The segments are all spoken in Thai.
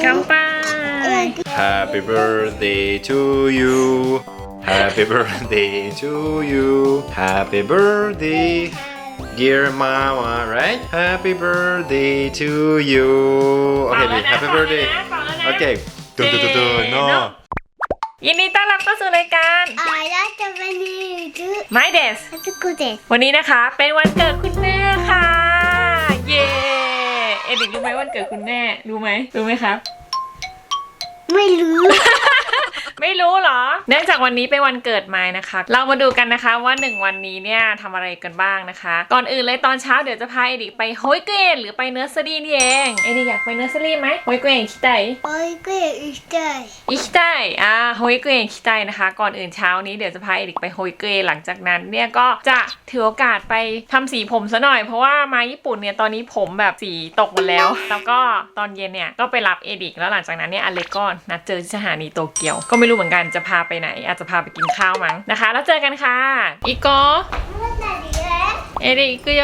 乾杯 Happy birthday to you Happy birthday to you Happy birthday dear mama right Happy birthday to you Okay ดี Happy birthday โอเคตุ้นตุ้นตุ้นเนายินดีต้อนรับเข้าสู่รายการอายาจะวันนี้ดูไม่เดสเดสวันนี้นะคะ เป็นวันเกิดคุณแม่ค่ะ ด็กรู้ไหมวันเกิดคุณแม่รู้ไหมรู้ไหมครับ ไม่รู้ ไม่รู้หรอ เนื่องจากวันนี้เป็นวันเกิดไม้นะคะ เรามาดูกันนะคะว่า 1 วันนี้เนี่ยทำอะไรกันบ้างนะคะ ก่อนอื่นเลยตอนเช้าเดี๋ยวจะพาเอดิกไปโฮยเกนหรือไปเนอร์เซอรี่นี่เอง เอดิกอยากไปเนอร์เซอรี่ไหมโฮยเกนคิดไดโฮยเกนอิคิไดอิคิไดอ่าโฮยเกนคิดไดนะคะ ก่อนอื่นเช้านี้เดี๋ยวจะพาเอดิกไปโฮยเกนหลังจากนั้นเนี่ยก็จะถือโอกาสไปทำสีผมซะหน่อย เพราะว่ามาญี่ปุ่นเนี่ยตอนนี้ผมแบบสีตกหมดแล้ว แล้วก็ตอนเย็นเนี่ยก็ไปรับเอดิกแล้วหลังจากนั้นเนี่ยอเล็กก็นัดเจอที่สถานีโตเกียวก็ไม่รู้เหมือนกันจะพาไปไหน อาจจะพาไปกินข้าวมั้งนะคะ แล้วเจอกันค่ะอีโก้เอริอีกโย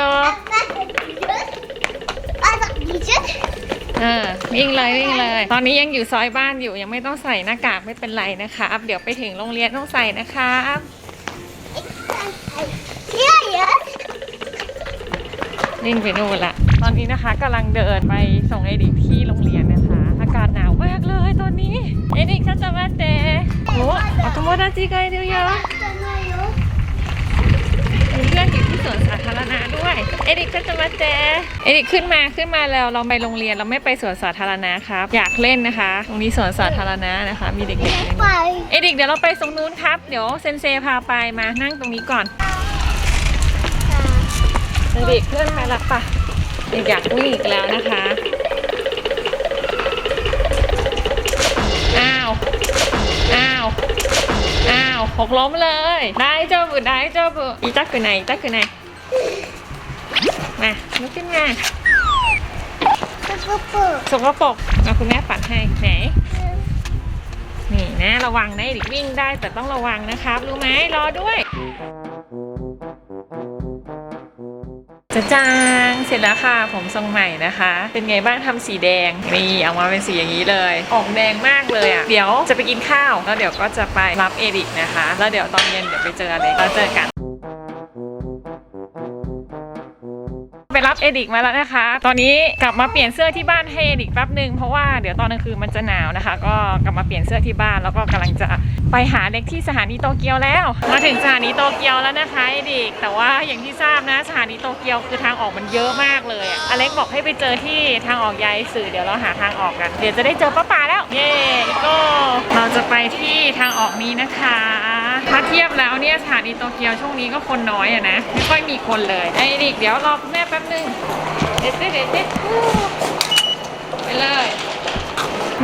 เออวิ่งเลยวิ่งเลย ตอนนี้ยังอยู่ซอยบ้านอยู่ยังไม่ต้องใส่หน้ากากไม่เป็นไรนะคะเดี๋ยวไปถึงโรงเรียนต้องใส่นะคะอัพวิ่งไปนู่นละ ตอนนี้นะคะกำลังเดินไปส่งเอริที่โรงเรียนนะ หนาวมากเลยตัวนี้เอ็นิกชัตมาเตะโอ้อาตโมดาจีไกเดียวยะมีเพื่อนอยู่ที่สวนสาธารณะด้วย เอริกชัตมาเตะเอริกขึ้นมาขึ้นมาแล้วเราไปโรงเรียนเราไม่ไปสวนสาธารณะครับ อยากเล่นนะคะ ตรงนี้สวนสาธารณะนะคะ มีเด็กๆเอริกเดี๋ยวเราไปตรงนู้นครับ เดี๋ยวเซนเซพาไปมานั่งตรงนี้ก่อนเอริกเพื่อนมาละปะเด็กอยากวิ่งอีกแล้วนะคะ หกล้มเลยได้เจ้าบุได้เจ้าบุอีตักคือไหนตักคือไหนมาลุกขึ้นมาสกปรกสกปรกเอาคุณแม่ปัดให้ไหนนี่นะระวังนะเด็กวิ่งได้แต่ต้องระวังนะครับรู้ไหมรอด้วย จะจางเสร็จแล้วค่ะ ผมทรงใหม่นะคะ เป็นไงบ้างทำสีแดงนี่ออกมาเป็นสีอย่างนี้เลย ออกแดงมากเลยอะเดี๋ยวจะไปกินข้าว แล้วเดี๋ยวก็จะไปรับเอริกนะคะ แล้วเดี๋ยวตอนเย็นเดี๋ยวไปเจออะไรแล้วเจอกัน ไปรับเอดิกมาแล้วนะคะ ตอนนี้กลับมาเปลี่ยนเสื้อที่บ้านให้เอดิกแป๊บหนึ่งเพราะว่าเดี๋ยวตอนกลางคืนมันจะหนาวนะคะ ก็กลับมาเปลี่ยนเสื้อที่บ้านแล้วก็กำลังจะไปหาเด็กที่สถานีโตเกียวแล้ว มาถึงสถานีโตเกียวแล้วนะคะเอดิกแต่ว่าอย่างที่ทราบนะสถานีโตเกียวคือทางออกมันเยอะมากเลยอะอเล็กบอกให้ไปเจอที่ทางออกยายสื่อเดี๋ยวเราหาทางออกกัน เดี๋ยวจะได้เจอป้าป่าแล้วเย้ก็เราจะไปที่ทางออกนี้นะคะ ถ้าเทียบแล้วเนี่ยสถานีโตเกียวช่วงนี้ก็คนน้อยอะนะ ไม่ค่อยมีคนเลย ไอ้ดิกเดี๋ยวรอคุณแม่แป๊บหนึงเด็ดเด็ดเด็ดเด็ดไปเลย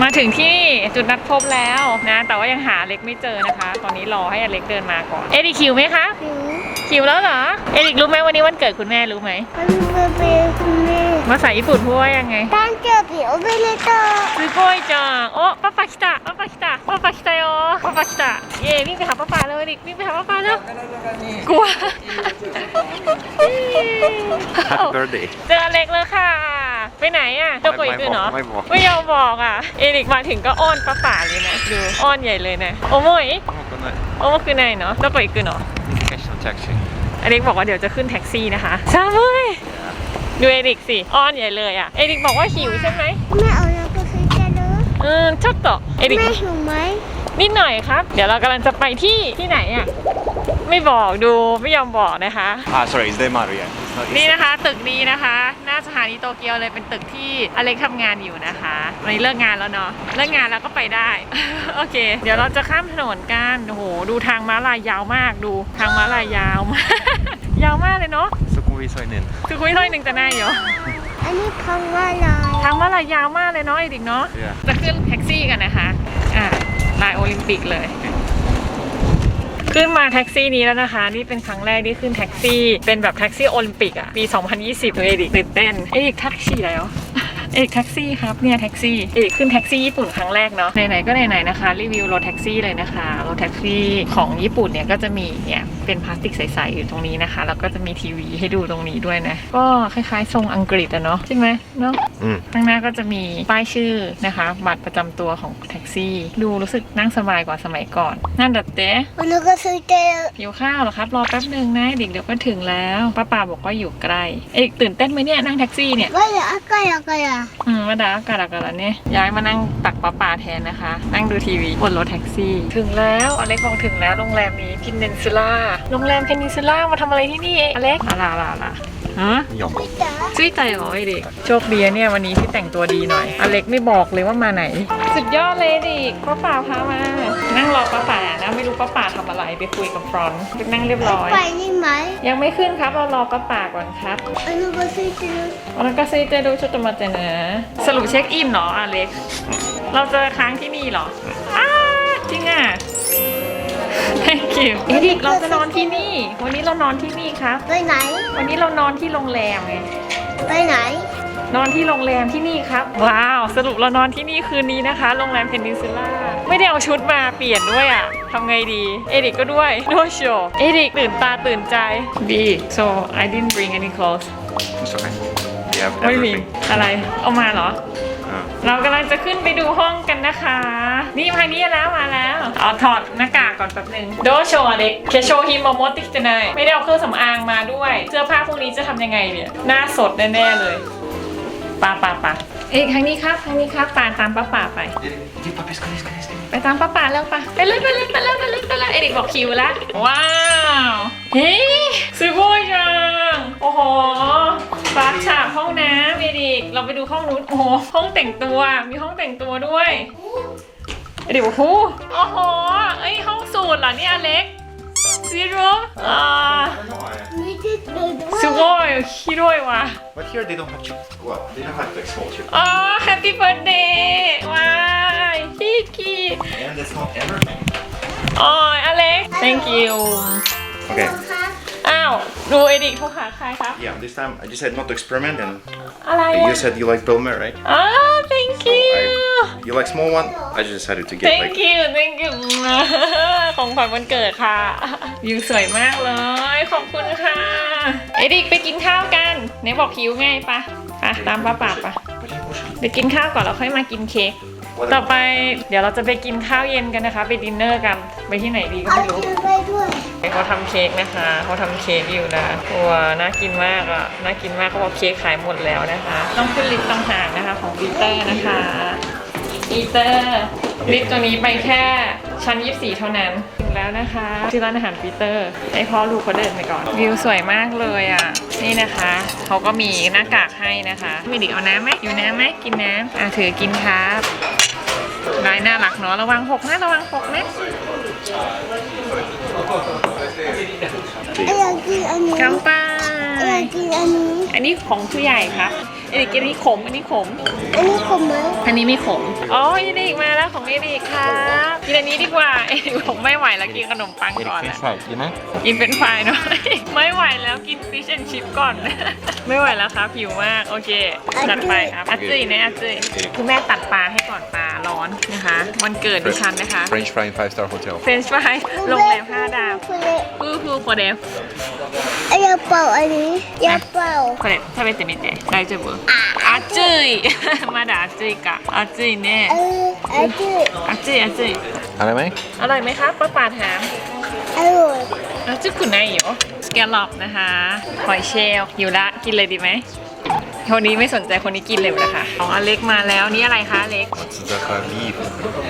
มาถึงที่จุดนัดพบแล้วนะ แต่ว่ายังหาเล็กไม่เจอนะคะ ตอนนี้รอให้อเล็กเดินมาก่อน เอริกคิวไหมคะผิว คิวแล้วเหรอ เอริกรู้ไหมวันนี้วันเกิดคุณแม่รู้ไหม มันเป็นคุณแม่ ภาษาญี่ปุ่นพูดว่ายังไง 誕生日おめでとうすごいじゃんおパパ来たパパ来たパパ来たよパパ来たเย่วิ่งไปหาป้าป่าเลยดิวิ่งไปหาป้าป่าแล้วกลัว Happy birthday เจออเล็กแล้วค่ะ ไปไหนอ่ะเจ้ากุยตื่นเหรอ ไม่บอก ไม่ยอมบอกอ่ะ เอริกมาถึงก็อ้อนป้าป่าเลยนะ ดูอ้อนใหญ่เลยนะ โอ้โมยโอ้โมคือไหนเนาะเจ้ากุยคือเนาะ taxi อเล็กบอกว่าเดี๋ยวจะขึ้นแท็กซี่นะคะซามุยดูเอริกสิอ้อนใหญ่เลยอะเอริกบอกว่าหิวใช่ไหมแม่เอาแล้วก็คือจะรู้อืมชอบต่อเอริกแม่หิวไหมนิดหน่อยครับ เดี๋ยวเรากำลังจะไปที่ที่ไหนอะไม่บอกดูไม่ยอมบอกนะคะ ah sorry it's Demaru yeah it's not นี่นะคะ ตึกนี้นะคะ หน้าสถานีโตเกียวเลยเป็นตึกที่อเล็กทำงานอยู่นะคะวันนี้เลิกงานแล้วเนาะเลิกงานแล้วก็ไปได้ โอเค เดี๋ยวเราจะข้ามถนนกันโอ้โหดูทางม้าลายยาวมากดูทางม้าลายยาวมากยาวมากเลยเนาะสุขุมวิทซอยหนึ่งสุขุมวิทซอยหนึ่งจะน่าอยู่อันนี้ทางม้าลายทางม้าลายยาวมากเลยเนาะไอเด็กเนาะจะขึ้นแท็กซี่กันนะคะอ่าลายโอลิมปิกเลย ขึ้นมาแท็กซี่นี้แล้วนะคะ นี่เป็นครั้งแรกที่ขึ้นแท็กซี่ เป็นแบบแท็กซี่โอลิมปิกอะปี 2020เลยเอดิกตื่นเต้นเอดิกแท็กซี่แล้ว เอกแท็กซี่ครับเนี่ยแท็กซี่เอกขึ้นแท็กซี่ญี่ปุ่นครั้งแรกเนาะไหนๆก็ไหนๆนะคะรีวิวรถแท็กซี่เลยนะคะรถแท็กซี่ของญี่ปุ่นเนี่ยก็จะมีเนี่ยเป็นพลาสติกใสๆอยู่ตรงนี้นะคะ แล้วก็จะมีทีวีให้ดูตรงนี้ด้วยนะ ก็คล้ายๆทรงอังกฤษอะเนาะใช่ไหมเนาะข้างหน้าก็จะมีป้ายชื่อนะคะ บัตรประจำตัวของแท็กซี่ ดูรู้สึกนั่งสบายกว่าสมัยก่อนนั่นดัดเตะวันนี้ก็ซื้อเจอหิวข้าวเหรอครับรอแป๊บหนึ่งนะเด็กเดี๋ยวก็ถึงแล้วป้าป่าบอกว่าอยู่ใกล้เอกตื่นเต้นไหมเนี่ยนั่งแท็กซี่เนี่ยว่อยากอยากอยมมาดาอากาศอากาศแล้วเนี่ยย้ายมานั่งตักปลาป่าแทนนะคะ นั่งดูทีวีบนรถแท็กซี่ ถึงแล้วอเล็กบอกถึงแล้วโรงแรมนี้พินเนนซูล่าโรงแรมเพนนินซูล่ามาทำอะไรที่นี่เอเล็กอะไรอะไร ฮะซิ่งยใจเหรอไอเด็กโชคดีเนี่ยวันนี้ที่แต่งตัวดีหน่อย อเล็กไม่บอกเลยว่ามาไหน สุดยอดเลยดิป้าป่าพามา นั่งรอป้าป่านะ ไม่รู้ป้าป่าทำอะไรไปคุยกับฟรอนนั่งเรียบร้อย ไปนี่ไหม ยังไม่ขึ้นครับเรารอป้าป่าก่อนครับอันนี้ก็ซื้อเจดูอันนี้ก็ซื้อเจดูชุดตมาเจนะสรุปเช็คอินเหรออเล็ก เราจะค้างที่นี่เหรออ้าจริงอะ thank you เอดิกเราจะนอนที่นี่ วันนี้เรานอนที่นี่ครับ ไปไหน วันนี้เรานอนที่โรงแรมไง ไปไหน นอนที่โรงแรมที่นี่ครับ ว้าว สรุปเรานอนที่นี่คืนนี้นะคะ โรงแรมเพนนินซูล่า ไม่ได้เอาชุดมาเปลี่ยนด้วยอะทำไงดี เอริกก็ด้วย no show เอริกตื่นตาตื่นใจ B so I didn't bring any clothes It's okay We have ไม่มี everything อะไร เอามาเหรออ่า เรากำลังจะขึ้นไปดูห้องกันนะคะ นี่มานี่แล้วมาแล้วเอาถอดหน้ากากก่อนแป๊บนึงโดโชว์เด็กเคโชฮิโมโมติกจะนายไม่ได้เอาเครื่องสำอางมาด้วย เสื้อผ้าพวกนี้จะทำยังไงเนี่ย หน้าสดแน่ๆเลยป่าป่าป่าเอ๊ะทางนี้ครับทางนี้ครับป่าตามป้าป่าไปไปตามป้าป่าแล้วป่ะไปเลยไปเลยไปเลยไปเลยไปเลยเอริกบอกคิวแล้ว ว้าวเฮ้ยซื้อโบยจังโอ้โหบาร์ฉาบห้องน้ำเอริกเราไปดูห้องนู้นโอ้โหห้องแต่งตัวมีห้องแต่งตัวด้วยเอริกบอกโอ้โหโอ้โหเอ้ยห้องสูตรเหรอเนี่ยอเล็กซีรูมอ่า 見てる すごい広いわ But here they don't have chip well they don't have like small chip อ๋อแฮ ปปี้เบิร์ดเดย์ว้ายพี่กี and it's not everything อ๋ออเล็ก thank you Okay อ้าวดูเอดิกโทรหาใครครับ yeah this time I just said not to experiment and อะไรอะ you said you like Bilmer right อ๋อ thank you you like small one I just decided to get thank like you thank you ของขวัญวันเกิดค่ะวิวสวยมากเลย ขอบคุณค่ะ เอดิกไปกินข้าวกันไหนบอกหิวไงปะปะตามป้าป่าปะไปกินข้าวก่อนแล้วค่อยมากินเค้ก ต่อไปเดี๋ยวเราจะไปกินข้าวเย็นกันนะคะ ไปดินเนอร์กันไปที่ไหนดีก็ไม่รู้เขาทำเค้กนะคะเขาทำเค้กอยู่นะโอ้น่ากินมากอะน่ากินมากเขาบอกเค้กขายหมดแล้วนะคะ ต้องขึ้นลิฟต์ต่างหากนะคะของปีเตอร์นะคะปีเตอร์ลิฟต์ตัวนี้ไปแค่ชั้น 24 เท่านั้นถึงแล้วนะคะที่ร้านอาหารปีเตอร์ไอพ่อลูกเขาเดินไปก่อนวิวสวยมากเลยอะนี่นะคะเขาก็มีหน้ากากให้นะคะไม่ดิเอาน้ำไหมอยู่น้ำไหมกินน้ำอะถือกินครับ ลายน่ารักเนาะระวังหกนะระวังหกนะเอยากกินอันนี้กำปาเอยากกินอันนี้ อันนี้ของผู้ใหญ่ครับ อันนี้อันนี้ขมอันนี้ขม อันนี้ขมไหมอันนี้ไม่ขม อ๋อเอริกมาแล้วของเอริกครับกินอันนี้ดีกว่าเอริกบอกไม่ไหวแล้วกินขนมปังก่อนแหละ you know กินเป็นไฟรายหน่อย ไม่ไหวแล้วกินฟิชแอนชิพก่อน ไม่ไหวแล้วครับหิวมาก โอเคจัดไปครับอาจุยนะอาจุยคุณแม่ตัดปลาให้ก่อนปลาร้อนนะคะ วันเกิดดิฉันนะคะ French fry in five star hotel เฟรนช์ฟรายโรงแรม5ดาวこれฟูฟูโฟเดฟ あやっぱあれやっぱ これ食べてみて大丈夫熱いまだ熱いか熱いねああっち熱い熱いอะไรไหม อร่อยไหมครับป้าป่าถาม ある อาจุคุณนายอยู่สแกลลอปนะคะหอยเชลล์อยู่ละกินเลยดีไหมคนนี้ไม่สนใจคนนี้กินเลยนะคะของอเล็กมาแล้วนี่อะไรคะอเล็ก ซาคาบีฟ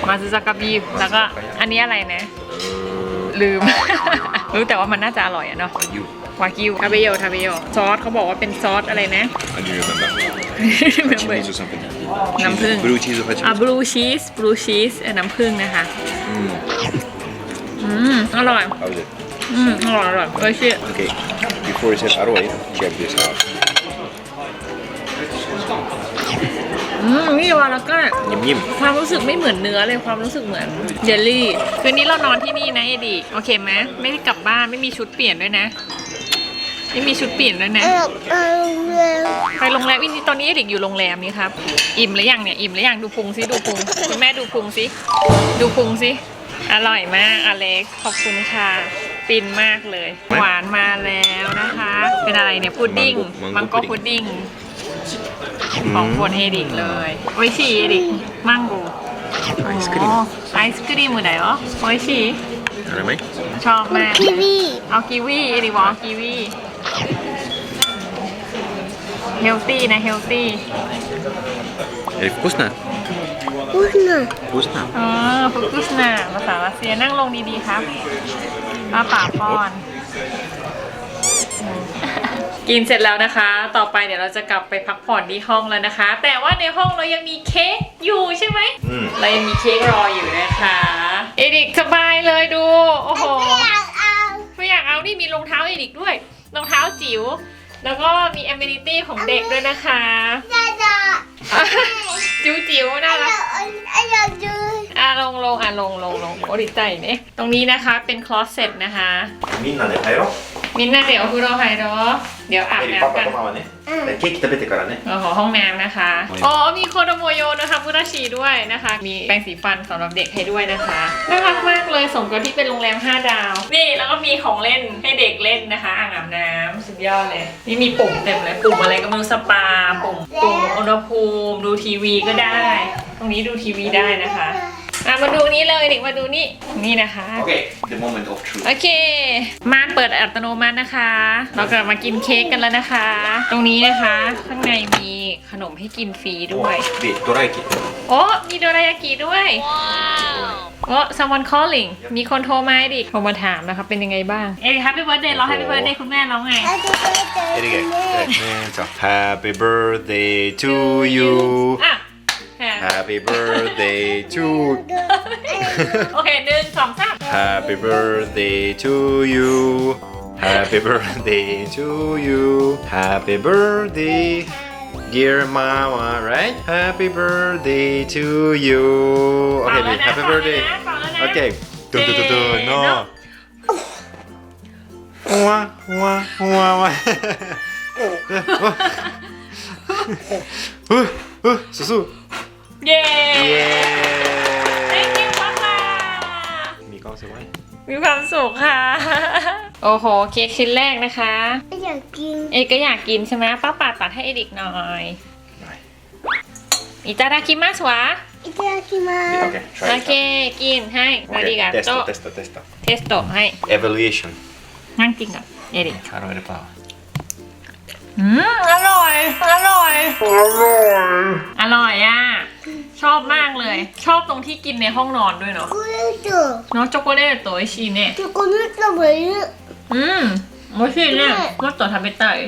มาซูซากาบีฟแล้วก็อันนี้อะไรนะ ลืม รู้แต่ว่ามันน่าจะอร่อยอะเนาะ ยู วากิวทาเบโยทาเบโยซอสเขาบอกว่าเป็นซอสอะไรนะ I do remember เหมือนเหมือน cheese or something น้ำผึ้ง blue cheese or อะ hot บลูชีสบลูชีสน้ำผึ้งนะคะ อืม อร่อย How is it อืม อร่อย อร่อยเอ้ยชื่อ Okay before you said Aroy check this out อืม นี่วาแล้วก็ยิ้มยิ้มความรู้สึกไม่เหมือนเนื้อเลยความรู้สึกเหมือนเจลลี่ คืนนี้เรานอนที่นี่นะเอดี โอเคไหมไม่ได้กลับบ้านไม่มีชุดเปลี่ยนด้วยนะ นี่มีชุดเปลี่ยนด้วยนะ ไปโรงแรมวินนี่ตอนนี้เด็กอยู่โรงแรมนี่ครับ อิ่มหรือยังเนี่ย อิ่มหรือยังดูพุงซิดูพุง คุณแม่ดูพุงซิดูพุงซิ อร่อยมากอเล็กขอบคุณค่ะ ปิ่นมากเลย หวานมาแล้วนะคะ เป็นอะไรเนี่ยพุดดิ้ง มังโก้พุดดิ้ง ของโนเอดิกเลย โอ้ยชีเอดิก มังโกไอศครีมไอศครีมอะไรอ๋อโอ้ยชีอะไรไหมชอบมาก กีวี เอากีวีดิวอกีวี เฮลตี้นะเฮลตี้เอ็ вкусно? Вкусно. Вкусно? เออฟุกุสนาภาษารัสเซียนั่งลงดีๆครับป้าป่าป้อน กินเสร็จแล้วนะคะ ต่อไปเดี๋ยวเราจะกลับไปพักผ่อนที่ห้องแล้วนะคะ แต่ว่าในห้องเรายังมีเค้กอยู่ใช่ไหมเรายังมีเค้กรออยู่นะคะ เอดิกสบายเลยดู โอ้โห ไม่อยากเอา นี่มีรองเท้าเอดิกด้วย รองเท้าจิ๋ว แล้วก็มี a อ e นิตี้ของเด็กด้วยนะคะ อยากจะ จิ๋วจิ๋วๆน่ารัก อยากดู อ่ะลงลงอ่ะลงลงลงโอริใจเนี่ยตรงนี้นะคะเป็นคลอสเซ็ตนะคะ みんなで帰ろう มินน่าเดี๋ยวคุโรไฮโดเดี๋ยวอาบ エリパ น้ำ パ กัน とママねでケーキ食べてからね โอ้โหห้องน้ำนะคะ อ๋อ มีโคโดโมโยนะคะมุราชิด้วยนะคะ มีแปรงสีฟันสำหรับเด็กให้ด้วยนะคะ น่ารักมากเลยสมกับที่เป็นโรงแรม 5 ดาว นี่แล้วก็มีของเล่นให้เด็กเล่นนะคะ อ่างอาบน้ำสุดยอดเลย นี่มีปุ่มเต็มเลย ปุ่มอะไรก็ไม่รู้สปา ปุ่มปุ่มอุณหภูมิ ดูทีวีก็ได้ ตรงนี้ดูทีวีได้นะคะ อะมาดูนี้เลยเด็กมาดูนี่นี่นะคะโอเค the moment of truth. โอเค ม่านเปิดอัตโนมัตินะคะ เรากลับมากินเค้กกันแล้วนะคะ ตรงนี้นะคะ ข้างในมีขนมให้กินฟรีด้วย The Dorayaki. โอ้มีโดรายากิด้วยว้าวโอ้ someone calling มีคนโทรมาให้ดิโทรมาถามนะครับเป็นยังไงบ้าง เอ้ย happy birthday ร้อง happy birthday คุณแม่ร้องไง Happy birthday to you. Happy birthday to you. อะ Happy birthday to you โอเคหนึ่งสองสาม Happy birthday to you. Happy birthday to you. Happy birthday dear mama right? Happy birthday to you. โอเคบี Happy birthday Susu. เย้ thank you ากค่ะมีความสุขไหมมีความสุขค่ะ โอ้โห เค้กชิ้นแรกนะคะ อยากกิน เอกก็อยากกินใช่ไหมป้าป่าตัดให้เอริกหน่อยอิจาราคิมัสวะいただきまโอเค try โอเคกินให้มาดีกัน test โต test test เทสโตให้ evaluation นั่งกินกับเอริกอร่อยหรือเปล่าอืมอร่อย อร่อย อร่อย อร่อยอะ ชอบมากเลย ชอบตรงที่กินในห้องนอนด้วยเนาะ これと เนาะช็อกโกแลตตัวชีเนี่ย チョコレートもいる อืมโมชิเนี่ยもっと食べたい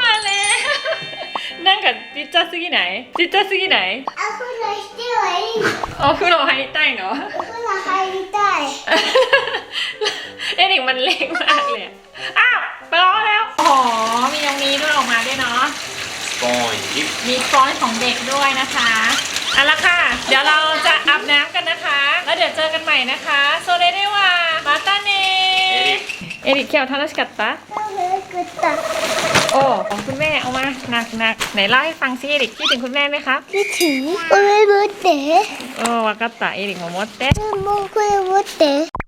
มาแล้วなんかちっちゃすぎないちっちゃすぎないアフロしてはいい เอาคือเราให้ใต้เนาะ アフロ入りたい เอริกมันเล็กมากเลยอะอ้าวไปรอแล้วอ๋อ ก้อยมีฟรอยของเด็กด้วยนะคะเอาละค่ะ เดี๋ยวเราจะอาบน้ำกันนะคะ แล้วเดี๋ยวเจอกันใหม่นะคะ โซเลเดวามาตาเนเอริกเขียวทานาสกัตตะโอ้ของคุณแม่เอามาหนักหนักไหนเล่าให้ฟังซิเอริกคิดถึงคุณแม่ไหมครับคิดถึงโอ้ยมดเตะโอ้วากาตะเอริกมดเตะโมคุยมดเตะ